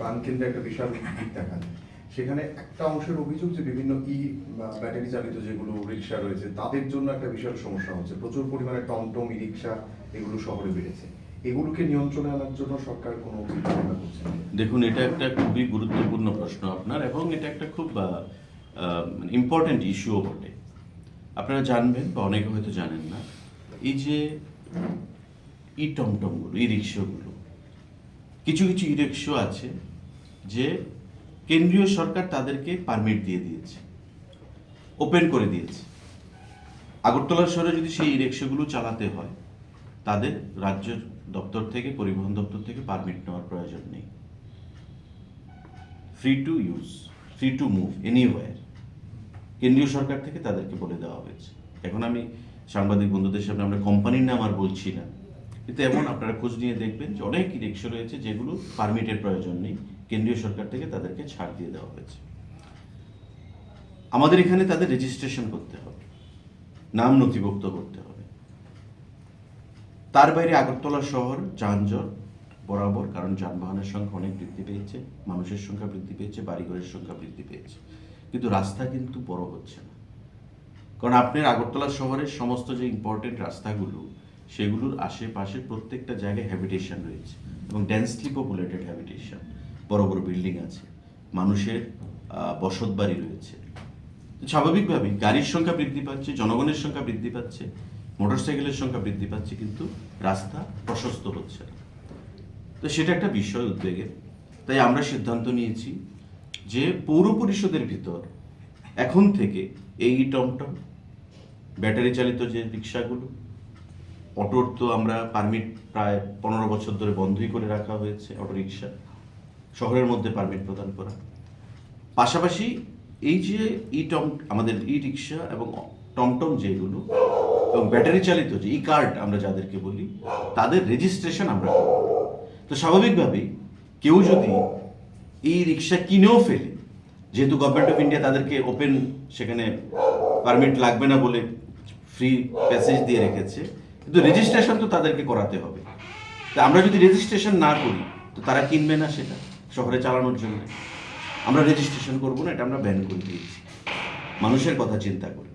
প্রাণকেন্দ্রে একটা বিশাল দিক দেখা যায়। সেখানে একটা অংশের অভিযোগ যে বিভিন্ন ই ব্যাটারি চালিত যেগুলো রিক্সা রয়েছে, তাদের জন্য একটা বিশাল সমস্যা হচ্ছে। প্রচুর পরিমাণে টমটম ই রিক্সা এগুলো শহরে বেড়েছে। এগুলোকে নিয়ন্ত্রণে আনার জন্য সরকার কোনো দেখুন, এটা একটা খুবই গুরুত্বপূর্ণ প্রশ্ন আপনার এবং এটা একটা খুব ইম্পর্ট্যান্ট ইস্যুও বটে। আপনারা জানবেন বা অনেকে হয়তো জানেন না, এই যে ই টমটমগুলো ই রিক্সাগুলো কিছু কিছু ই রিক্সা আছে যে কেন্দ্রীয় সরকার তাদেরকে পারমিট দিয়ে দিয়েছে ওপেন করে দিয়েছে। আগরতলা শহরে যদি সেই রিক্সাগুলো চালাতে হয়, তাদের রাজ্যের দপ্তর থেকে, পরিবহন দপ্তর থেকে পারমিট নেওয়ার প্রয়োজন নেই। Free to use free to move anywhere কেন্দ্রীয় সরকার থেকে তাদেরকে বলে দেওয়া হয়েছে। এখন আমি সাংবাদিক বন্ধুদের সামনে, আমরা কোম্পানির নাম আর বলছি না। কিন্তু এমন আপনারা খোঁজ নিয়ে দেখবেন যে অনেক রিক্সা রয়েছে যেগুলো পারমিটের প্রয়োজন নেই। কেন্দ্রীয় সরকার থেকে তাদেরকে ছাড় দিয়ে দেওয়া হয়েছে। আমাদের এখানে তাদের রেজিস্ট্রেশন করতে হবে, নাম নথিভুক্ত করতে হবে। তার বাইরে আগরতলা শহর, যানজট বরাবর, কারণ যানবাহনের সংখ্যা অনেক বৃদ্ধি পেয়েছে, মানুষের সংখ্যা বৃদ্ধি পেয়েছে, বাড়িঘরের সংখ্যা বৃদ্ধি পেয়েছে। কিন্তু রাস্তা কিন্তু বড় হচ্ছে না। কারণ আপনার আগরতলা শহরের সমস্ত যে ইম্পর্টেন্ট রাস্তাগুলো, সেগুলোর আশেপাশে প্রত্যেকটা জায়গায় হ্যাবিটেশন রয়েছে এবং ডেন্সলি পপুলেটেড হ্যাবিটেশন বড় বড় বিল্ডিং আছে। মানুষের বসত বাড়ি রয়েছে। স্বাভাবিকভাবেই গাড়ির সংখ্যা বৃদ্ধি পাচ্ছে, জনগণের সংখ্যা বৃদ্ধি পাচ্ছে, মোটরসাইকেলের সংখ্যা বৃদ্ধি পাচ্ছে, কিন্তু রাস্তা প্রশস্ত হচ্ছে না। তো সেটা একটা বিষয় উদ্বেগের তাই আমরা সিদ্ধান্ত নিয়েছি যে পৌর পরিষদের ভিতর এখন থেকে এই টমটম, ব্যাটারি চালিত যে রিক্সাগুলো, অটোর তো আমরা পারমিট প্রায় পনেরো বছর ধরে বন্ধই করে রাখা হয়েছে অটো রিক্সা শহরের মধ্যে পারমিট প্রদান করা। পাশাপাশি এই যে ই টম আমাদের ই রিক্সা এবং টমটম যেগুলো এবং ব্যাটারি চালিত যে ই কার্ড আমরা যাদেরকে বলি, তাদের রেজিস্ট্রেশন আমরা করব তো স্বাভাবিকভাবেই কেউ যদি এই রিক্সা কিনেও ফেলে, যেহেতু গভর্নমেন্ট অফ ইন্ডিয়া তাদেরকে ওপেন সেখানে পারমিট লাগবে না বলে ফ্রি প্যাসেজ দিয়ে রেখেছে, কিন্তু রেজিস্ট্রেশন তো তাদেরকে করাতে হবে। তা আমরা যদি রেজিস্ট্রেশন না করি, তো তারা কিনবে না সেটা? শহরে চালানোর জন্য। আমরা রেজিস্ট্রেশন করব না, এটা আমরা ব্যান করে দিয়েছি। মানুষের কথা চিন্তা করে,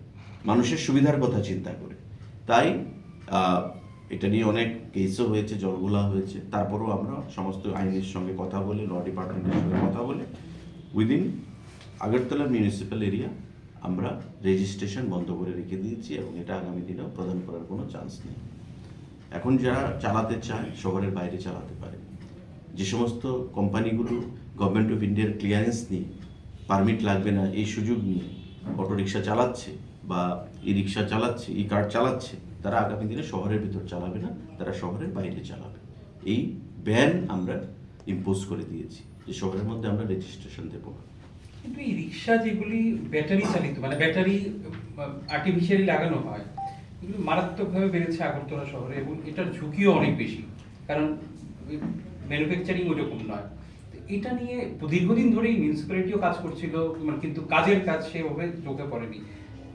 মানুষের সুবিধার কথা চিন্তা করে। তাই এটা নিয়ে অনেক কেসও হয়েছে, জলগুলা হয়েছে। তারপরেও আমরা সমস্ত আইনের সঙ্গে কথা বলে ল ডিপার্টমেন্টের সঙ্গে কথা বলে উইদিন আগরতলা মিউনিসিপ্যাল এরিয়া আমরা রেজিস্ট্রেশন বন্ধ করে রেখে দিয়েছি এবং এটা আগামী দিনেও প্রদান করার কোনো চান্স নেই। এখন যারা চালাতে চায়, শহরের বাইরে চালাতে পারে যে সমস্ত কোম্পানিগুলো গভর্নমেন্ট অফ ইন্ডিয়ার ক্লিয়ারেন্স নিয়ে পারমিট লাগবে না, এই সুযোগ নিয়ে অটো রিক্সা চালাচ্ছে বা ই রিক্সা চালাচ্ছে ই কার্ড চালাচ্ছে, তারা আগামী দিনে শহরের ভিতর চালাবে না, তারা শহরের বাইরে চালাবে। এই ব্যান আমরা ইম্পোজ করে দিয়েছি যে শহরের মধ্যে আমরা রেজিস্ট্রেশন দেবো না। কিন্তু এই রিক্সা যেগুলি ব্যাটারি চালিত মানে ব্যাটারি আর্টিফিশিয়ালি লাগানো হয়, এগুলো মারাত্মকভাবে বেড়েছে আগরতলা শহরে এবং এটার ঝুঁকিও অনেক বেশি। কারণ ম্যানুফ্যাকচারিং ওইরকম নয়। তো এটা নিয়ে দীর্ঘদিন ধরেই মিউনিসিপ্যালিটিও কাজ করছিল মানে কিন্তু কাজের কাজ সেভাবে চোখে পড়েনি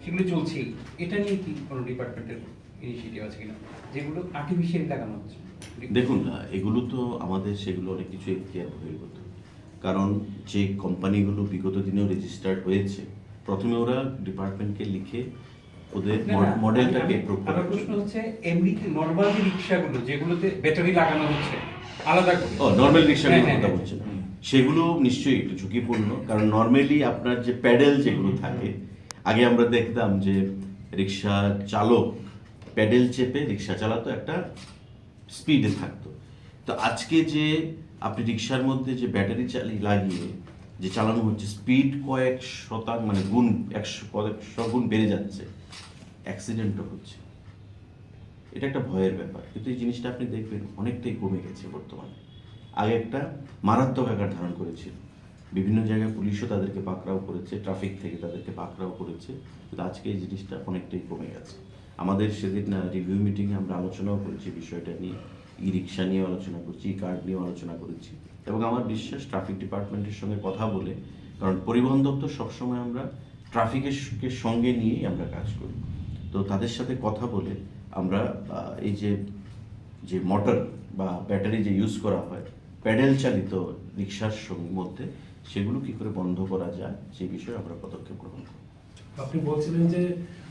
সেগুলো চলছেই। এটা নিয়ে কি কোনো ডিপার্টমেন্টের ইনিশিয়েটিভ আছে কিনা? যেগুলো আর্টিফিশিয়ালি লাগানো হচ্ছে। দেখুন এগুলো তো আমাদের সেগুলো অনেক কিছু এখতিয়ার বহির্গত কারণ যে কোম্পানিগুলো বিগত দিনেও রেজিস্টার্ড হয়েছে প্রথমে ওরা ডিপার্টমেন্টকে লিখে ওদের মডেলটাকে প্রশ্ন হচ্ছে এমনি নর্মাল যে রিক্সাগুলো যেগুলোতে ব্যাটারি লাগানো হচ্ছে আলাদা করে। ও নর্মাল রিক্সাগুলোর হ্যাঁ, কথা হ্যাঁ, বলছেন। সেগুলো নিশ্চয়ই একটু ঝুঁকিপূর্ণ কারণ নর্মালি আপনার যে প্যাডেল যেগুলো থাকে আগে আমরা দেখতাম যে রিক্সা চালক প্যাডেল চেপে রিক্সা চালাতো একটা স্পিডে থাকতো। তো আজকে যে আপনি রিক্সার মধ্যে যে ব্যাটারি চালি লাগিয়ে যে চালানো হচ্ছে স্পিড কয়েক শতাংশ মানে গুণ একশো কয়েকশো গুণ বেড়ে যাচ্ছে অ্যাক্সিডেন্টও হচ্ছে। এটা একটা ভয়ের ব্যাপার। কিন্তু এই জিনিসটা আপনি দেখবেন অনেকটাই কমে গেছে বর্তমানে। আগে একটা মারাত্মক আকার ধারণ করেছিল। বিভিন্ন জায়গায় পুলিশও তাদেরকে পাকড়াও করেছে, ট্রাফিক থেকে তাদেরকে পাকড়াও করেছে। কিন্তু আজকে এই জিনিসটা অনেকটাই কমে গেছে। আমাদের সেদিন রিভিউ মিটিংয়ে আমরা আলোচনাও করেছি বিষয়টা নিয়ে। ই রিক্সা নিয়ে আলোচনা করছি ই কার্ড নিয়েও আলোচনা করেছি। এবং আমার বিশ্বাস ট্রাফিক ডিপার্টমেন্টের সঙ্গে কথা বলে, কারণ পরিবহন দপ্তর সবসময় আমরা ট্রাফিকের সঙ্গে নিয়েই আমরা কাজ করি। তো তাদের সাথে কথা বলে আমরা এই যে যে মোটর বা ব্যাটারি যে ইউজ করা হয় প্যাডেল চালিত রিক্সার মধ্যে সেগুলো কি করে বন্ধ করা যায় সেই বিষয়ে আমরা পদক্ষেপ গ্রহণ করব। আপনি বলছিলেন যে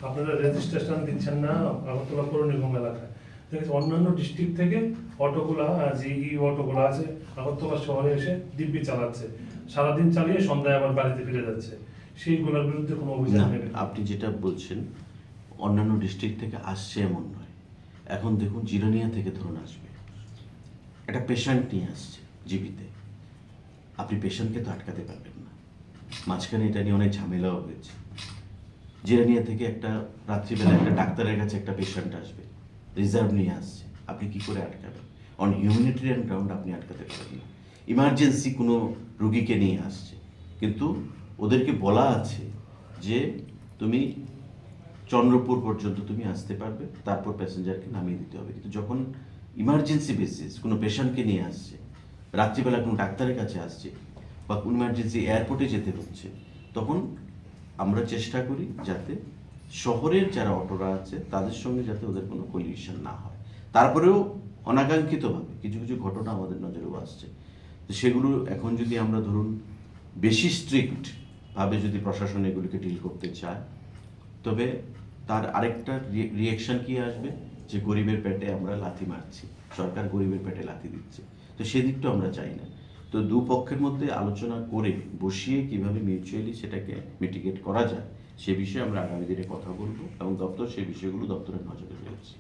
আপনারা রেজিস্ট্রেশন দিচ্ছেন না আগরতলা পৌর নিগম এলাকায়। দেখেছি অন্যান্য ডিস্ট্রিক্ট থেকে অটোগুলা যে ই অটোগুলো আছে আগরতলা শহরে এসে দিব্যি চালাচ্ছে। সারাদিন চালিয়ে সন্ধ্যায় আবার বাড়িতে ফিরে যাচ্ছে। সেইগুলোর বিরুদ্ধে কোনো অভিযান নেবে আপনি যেটা বলছেন অন্যান্য ডিস্ট্রিক্ট থেকে আসছে এমন নয়। এখন দেখুন জিরানিয়া থেকে ধরুন আসবে। একটা পেশেন্ট নিয়ে আসছে জিবিতে। আপনি পেশেন্টকে তো আটকাতে পারবেন না। মাঝখানে এটা নিয়ে অনেক ঝামেলাও হয়েছে। জিরানিয়া থেকে একটা রাত্রিবেলা একটা ডাক্তারের কাছে একটা পেশেন্ট আসবে। রিজার্ভ নিয়ে আসছে। আপনি কি করে আটকাবেন? অন হিউম্যানিটেরিয়ান গ্রাউন্ড আপনি আটকাতে পারবেন না। ইমার্জেন্সি কোনো রুগীকে নিয়ে আসছে। কিন্তু ওদেরকে বলা আছে যে তুমি চন্দ্রপুর পর্যন্ত তুমি আসতে পারবে, তারপর প্যাসেঞ্জারকে নামিয়ে দিতে হবে। কিন্তু যখন ইমার্জেন্সি বেসিস কোনো পেশেন্টকে নিয়ে আসছে, রাত্রিবেলা কোনো ডাক্তারের কাছে আসছে, বা কোনো ইমার্জেন্সি এয়ারপোর্টে যেতে হচ্ছে, তখন আমরা চেষ্টা করি যাতে শহরের যারা অটোরা আছে, তাদের সঙ্গে যাতে ওদের কোনো কলিউশন না হয়। তারপরেও অনাকাঙ্ক্ষিতভাবে কিছু কিছু ঘটনা আমাদের নজরেও আসছে। তো সেগুলো এখন যদি আমরা ধরুন বেশি স্ট্রিক্টভাবে যদি প্রশাসন এগুলিকে ডিল করতে চায়, তবে তার আরেকটা রিয়েকশন কি আসবে? যে গরিবের পেটে আমরা লাথি মারছি। সরকার গরিবের পেটে লাথি দিচ্ছে। তো সেদিকটা আমরা চাই না। তো দুপক্ষের মধ্যে আলোচনা করে বসিয়ে কীভাবে মিউচুয়ালি সেটাকে মিটিগেট করা যায়, সে বিষয়ে আমরা আগামী দিনে কথা বলব এবং দপ্তর সেই বিষয়গুলো দপ্তরের নজরে রয়েছে